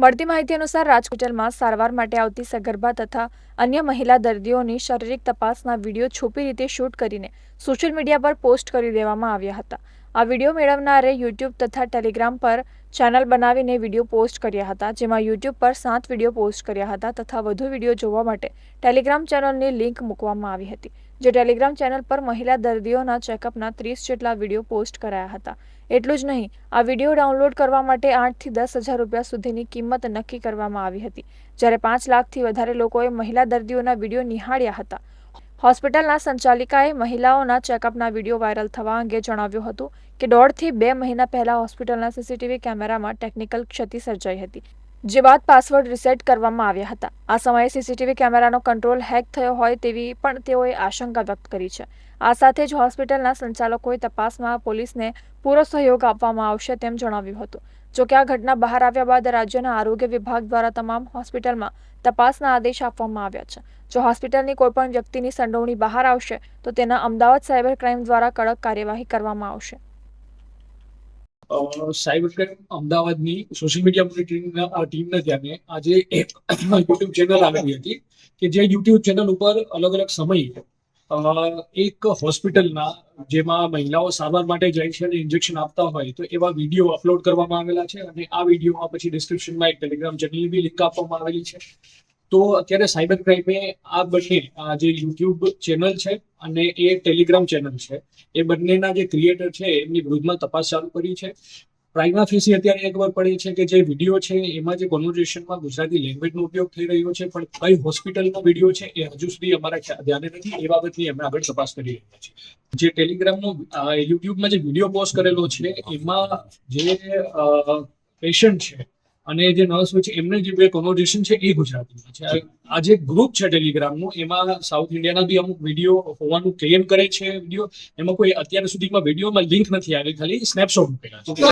મળતી માહિતી અનુસાર રાજકોટમાં સારવાર માટે આવતી સગર્ભા તથા અન્ય મહિલા દર્દીઓની શારીરિક તપાસના વીડિયો છુપી રીતે શૂટ કરીને સોશિયલ મીડિયા પર પોસ્ટ કરી દેવામાં આવ્યા હતા. આ વીડિયો મેળવનારે યુટ્યુબ તથા ટેલિગ્રામ પર ચેનલ બનાવીને વીડિયો પોસ્ટ કર્યા હતા, જેમાં યુટ્યુબ પર સાત વીડિયો પોસ્ટ કર્યા હતા તથા વધુ વીડિયો જોવા માટે ટેલિગ્રામ ચેનલની લિંક મૂકવામાં આવી હતી, જે ટેલિગ્રામ ચેનલ પર મહિલા દર્દીઓના ચેકઅપના ત્રીસ જેટલા વીડિયો પોસ્ટ કરાયા હતા. એટલું જ નહીં, આ વીડિયો ડાઉનલોડ કરવા માટે આઠથી દસ હજાર રૂપિયા સુધીની કિંમત નક્કી કરવામાં આવી હતી, જ્યારે પાંચ લાખથી વધારે લોકોએ મહિલા દર્દીઓના વીડિયો નિહાળ્યા હતા. હોસ્પિટલના સંચાલિકાએ મહિલાઓના ચેકઅપના વીડિયો વાયરલ થવા અંગે જણાવ્યું હતું કે દોઢથી બે મહિના પહેલા હોસ્પિટલના સીસીટીવી કેમેરામાં ટેકનિકલ ક્ષતિ સર્જાઈ હતી. જે બાદ પાસવર્ડ રીસેટ કરવામાં આવ્યા હતા. આ સમયે સીસીટીવી કેમેરાનો કંટ્રોલ હેક થયો હોય તેવી પણ તેઓએ આશંકા વ્યક્ત કરી છે. આ સાથે જ હોસ્પિટલના સંચાલકોએ તપાસમાં પોલીસને પૂરો સહયોગ આપવામાં આવશે તેમ જણાવ્યું હતું. જોકે આ ઘટના બહાર આવ્યા બાદ રાજ્યના આરોગ્ય વિભાગ દ્વારા તમામ હોસ્પિટલમાં તપાસના આદેશ આપવામાં આવ્યા છે. જો હોસ્પિટલની કોઈપણ વ્યક્તિની સંડોવણી બહાર આવશે, તો તેના અમદાવાદ સાયબર ક્રાઇમ દ્વારા કડક કાર્યવાહી કરવામાં આવશે. સાયબર ક્રાઇમ અમદાવાદની સોશિયલ મીડિયા ટીમના ટીમના ધ્યાને આજે એક યુટ્યુબ ચેનલ આવેલી હતી કે જે યુટ્યુબ ચેનલ ઉપર અલગ અલગ સમયે એક હોસ્પિટલના જેમાં મહિલાઓ સારવાર માટે જાય છે અને ઇન્જેક્શન આપતા હોય તો એવા વીડિયો અપલોડ કરવામાં આવેલા છે અને આ વિડીયોમાં પછી ડિસ્ક્રિપ્શનમાં એક ટેલિગ્રામ ચેનલની બી લિંક આપવામાં આવેલી છે. તો અત્યારે સાયબર ક્રાઇમે આ બંને, આ જે યુટ્યુબ ચેનલ છે અને એ ટેલિગ્રામ ચેનલ છે, એ બંનેના જે ક્રિએટર છે, એમની વિરુદ્ધમાં તપાસ ચાલુ કરી છે. પ્રાઇમા ફેસી અત્યારે એ ખબર પડી છે કે જે વીડિયો છે, એમાં જે કોન્વર્ઝેશનમાં ગુજરાતી લેંગ્વેજનો ઉપયોગ થઈ રહ્યો છે, પણ કઈ હોસ્પિટલનો વીડિયો છે, એ હજુ સુધી અમારા ધ્યાને નથી, એ બાબતની અમે આગળ તપાસ કરી રહ્યા છીએ. જે ટેલિગ્રામનો યુટ્યુબમાં જે વીડિયો પોસ્ટ કરેલો છે, એમાં જે પેશન્ટ છે અને જે નર્સ હોય છે એમને જે બે કોન્વર્ઝેશન છે એ ગુજરાતીમાં છે. આ- જે ગ્રુપ છે ટેલિગ્રામનું એમાં સાઉથ ઇન્ડિયાના બી અમુક વીડિયો હોવાનું ક્લેમ કરે છે વીડિયો એમાં કોઈ અત્યાર સુધીમાં વિડીયોમાં લિંક નથી આવી, ખાલી સ્નેપશોટ મૂકેલા છે.